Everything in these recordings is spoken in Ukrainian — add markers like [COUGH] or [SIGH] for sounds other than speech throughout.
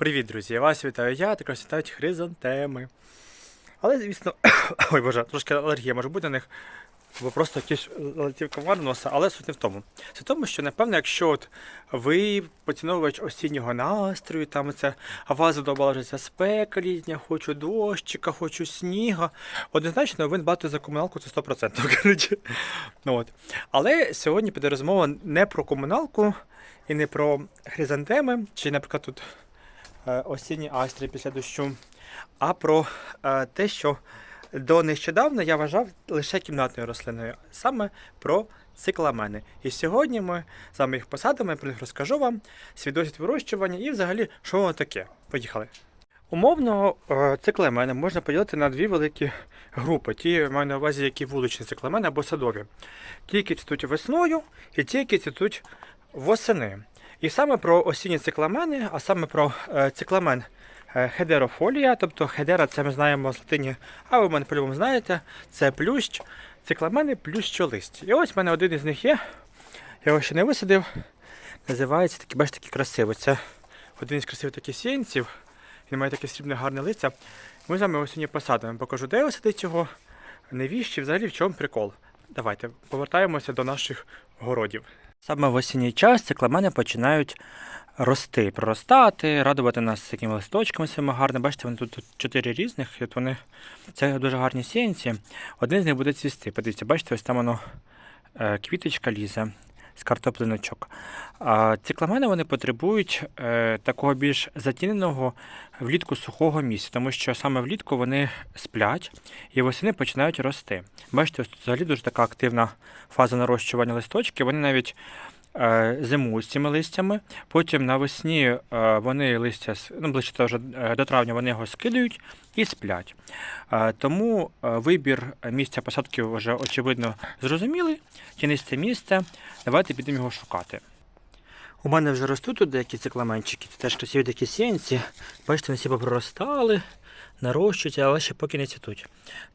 Привіт, друзі! Вас вітаю я, також вітають хризантеми. Але, звісно, [COUGHS] ой боже, трошки алергія може бути на них, бо просто якийсь залетів комар носа, але суть не в тому. Суть в тому, що напевно, якщо от ви поціновувач осіннього настрою, там це, а вас задобала вже ця спека літня, хочу дощика, хочу сніга. Однозначно, ви дбати за комуналку це 100%. [LAUGHS] Коротше. Ну, от. Але сьогодні піде розмова не про комуналку і не про хризантеми, чи, наприклад, тут осінні астри після дощу, а про е, те, що до нещодавно я вважав лише кімнатною рослиною, саме про цикламени. І сьогодні ми саме їх посадимо, я про них розкажу вам свій вирощування і взагалі, що воно таке. Поїхали. Умовно, е, цикламени можна поділити на дві великі групи. Ті маю на увазі, які вуличні цикламени або садові. Ті, які цвітуть весною, і ті, які цвітуть восени. І саме про осінні цикламени, а саме про е, цикламен е, хедерофолія, тобто хедера, це ми знаємо з латині, а ви мене по-любому знаєте, це плющ, цикламени плющолисті. І ось в мене один із них є. Я його ще не висадив. Називається такий, бачите, такий красивий. Це один із красивих таких сіянців. Він має таке срібне гарне листя. Ми з вами його сьогодні посадимо. Покажу, де висадити його, навіщо, взагалі в чому прикол. Давайте повертаємося до наших городів. Саме в осінній час цикламени починають рости, проростати, радувати нас такими листочками своїми гарними. Бачите, вони тут, чотири різних, і от вони це дуже гарні сіянці. Один з них буде цвісти. Подивіться, бачите, ось там воно е, квіточка лізе з картоплиночок. А цикламени вони потребують е, такого більш затіненого влітку сухого місця, тому що саме влітку вони сплять і восени починають рости. Бачите, взагалі дуже така активна фаза нарощування листочки. Вони навіть е, зимують з цими листями. Потім навесні е, вони листя ну, ближче вже до травня вони його скидують і сплять. Е, тому вибір місця посадки вже очевидно зрозумілий. Тінисте місце. Давайте підемо його шукати. У мене вже ростуть тут деякі цикламенчики, це теж красиві такі сіянці. Бачите, вони всі попроростали, нарощуються, але ще поки не цвітуть.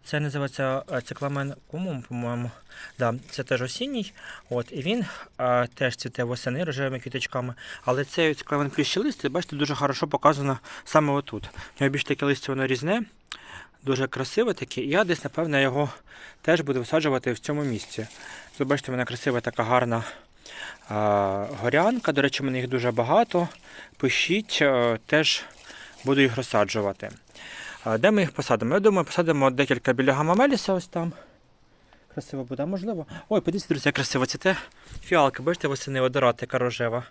Це називається е, цикламен кумум, по-моєму. Да, це теж осінній. От, і він е, теж цвіте восени рожевими квіточками. Але цей цикламен плющелистий, бачите, дуже хорошо показано саме отут. У нього більш таке листя воно різне, дуже красиве таке. Я десь, напевно, його теж буду висаджувати в цьому місці. Тут бачите, вона красива така гарна а, горянка. До речі, в мене їх дуже багато. Пишіть, е, теж буду їх розсаджувати. Де ми їх посадимо? Я думаю, посадимо декілька біля гамамеліса ось там. Красиво буде, можливо. Ой, подивіться, друзі, як красиво. Це те фіалка, бачите, восени одорат, яка рожева.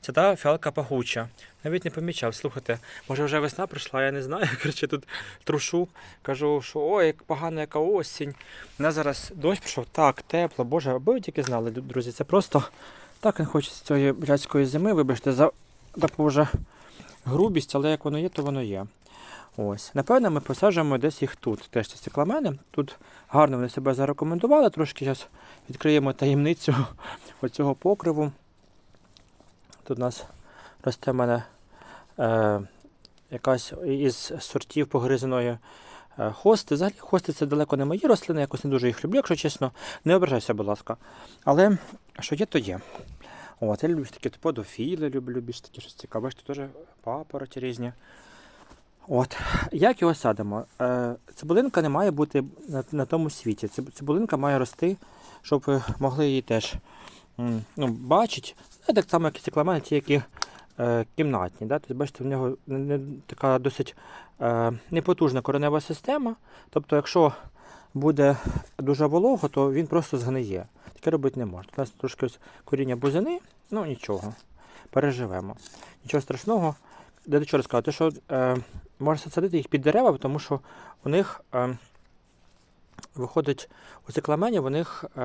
Це та фіалка пахуча. Навіть не помічав. Слухайте, може вже весна прийшла, я не знаю. [LAUGHS] Коротше, тут трушу. Кажу, що ой, як погана яка осінь. У нас зараз дощ пішов, так, тепло, боже, аби ви тільки знали, друзі, це просто так не хочеться цієї блядської зими, вибачте, за таку вже грубість, але як воно є, то воно є. Ось. Напевно, ми посаджуємо десь їх тут. Теж ці цикламени. Тут гарно вони себе зарекомендували. Трошки зараз відкриємо таємницю [LAUGHS] оцього покриву. Тут у нас росте в мене е, якась із сортів погризаної е, хости. Взагалі хости це далеко не мої рослини, якось не дуже їх люблю, якщо чесно. Не ображайся, будь ласка. Але що є, то є. От, я люблю такі подофіли, люблю більш такі щось цікаве. Бачите, теж папороті різні. От. Як його садимо? Е, цибулинка не має бути на, тому світі. Цибулинка має рости, щоб ви могли її теж ну, бачити. Так само, як і цикламени, ті, які е, кімнатні. Да? Тобто, бачите, в нього така досить е, непотужна коренева система. Тобто, якщо буде дуже волого, то він просто згниє. Таке робити не можна. У нас трошки коріння бузини, ну нічого, переживемо. Нічого страшного. Де до чого розказати, що е, можна садити їх під дерева, тому що у них е, виходить у цикламені, у них е,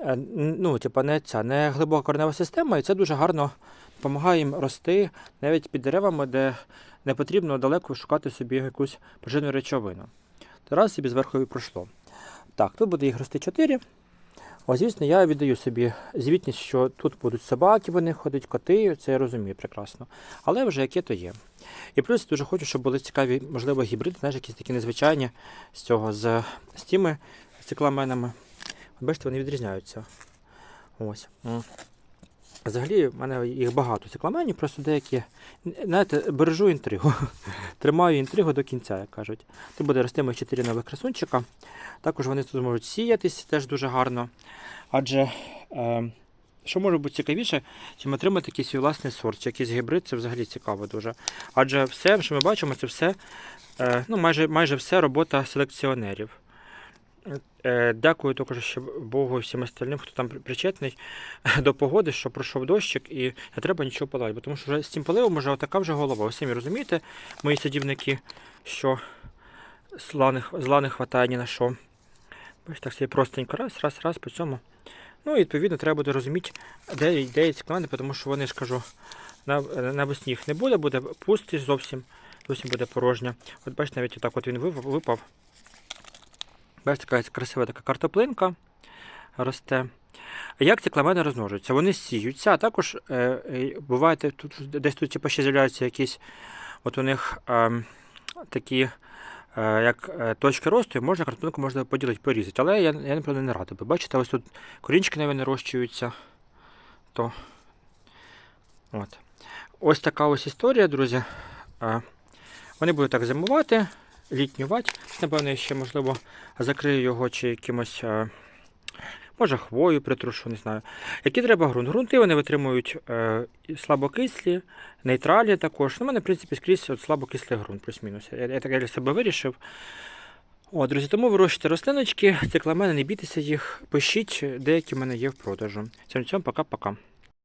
е, ну, типа, не, ця, не глибока коренева система, і це дуже гарно допомагає їм рости навіть під деревами, де не потрібно далеко шукати собі якусь поживну речовину. Раз собі зверху і пройшло. Так, тут буде їх рости 4. Ось, звісно, я віддаю собі звітність, що тут будуть собаки, вони ходять, коти, це я розумію прекрасно. Але вже яке то є. І плюс дуже хочу, щоб були цікаві, можливо, гібриди, знаєш, якісь такі незвичайні з цього, з, з тими цикламенами. Бачите, вони відрізняються. Ось. Взагалі, в мене їх багато цикламенів, просто деякі. Знаєте, бережу інтригу. [LAUGHS] Тримаю інтригу до кінця, як кажуть. Тут буде рости моїх 4 нових красунчика. Також вони тут можуть сіятись теж дуже гарно. Адже е, що може бути цікавіше, чим отримати якийсь свій власний сорт, чи якийсь гібрид, це взагалі цікаво дуже. Адже все, що ми бачимо, це все, е, ну, майже, майже все робота селекціонерів. Е, Дякую також ще Богу і всім остальним, хто там причетний [LAUGHS] до погоди, що пройшов дощик і не треба нічого поливати. Бо Тому що вже з цим поливом вже така вже голова. Ви самі розумієте, мої садівники, що зла не, хватає ні на що. Ось так собі простенько, раз, раз, раз по цьому. Ну і відповідно треба буде розуміти, де, де є ці клани, тому що вони ж кажу, на, навесні їх не буде, буде пустий зовсім, зовсім буде порожня. От бачите, навіть отак от він випав. Бачите, така красива така картоплинка росте. Як ці кламени розмножуються? Вони сіються, а також е, е, буває, тут десь тут типу, ще з'являються якісь от у них е, такі е, як точки росту, і можна картоплинку можна поділити, порізати. Але я, я напевно, не радий. би. Бачите, ось тут корінчики навіть нарощуються. То, от. Ось така ось історія, друзі. Вони будуть так зимувати, літнювати. Напевно, я ще, можливо, закрию його чи якимось, е, може, хвою притрушу, не знаю. Які треба ґрунт? Грунти вони витримують е, слабокислі, нейтралі також. Ну, у мене, в принципі, скрізь от слабокислий ґрунт, плюс-мінус. Я, так для себе вирішив. О, друзі, тому вирощуйте рослиночки, цикламени, не бійтеся їх, пишіть, деякі в мене є в продажу. Всім цьому пока-пока.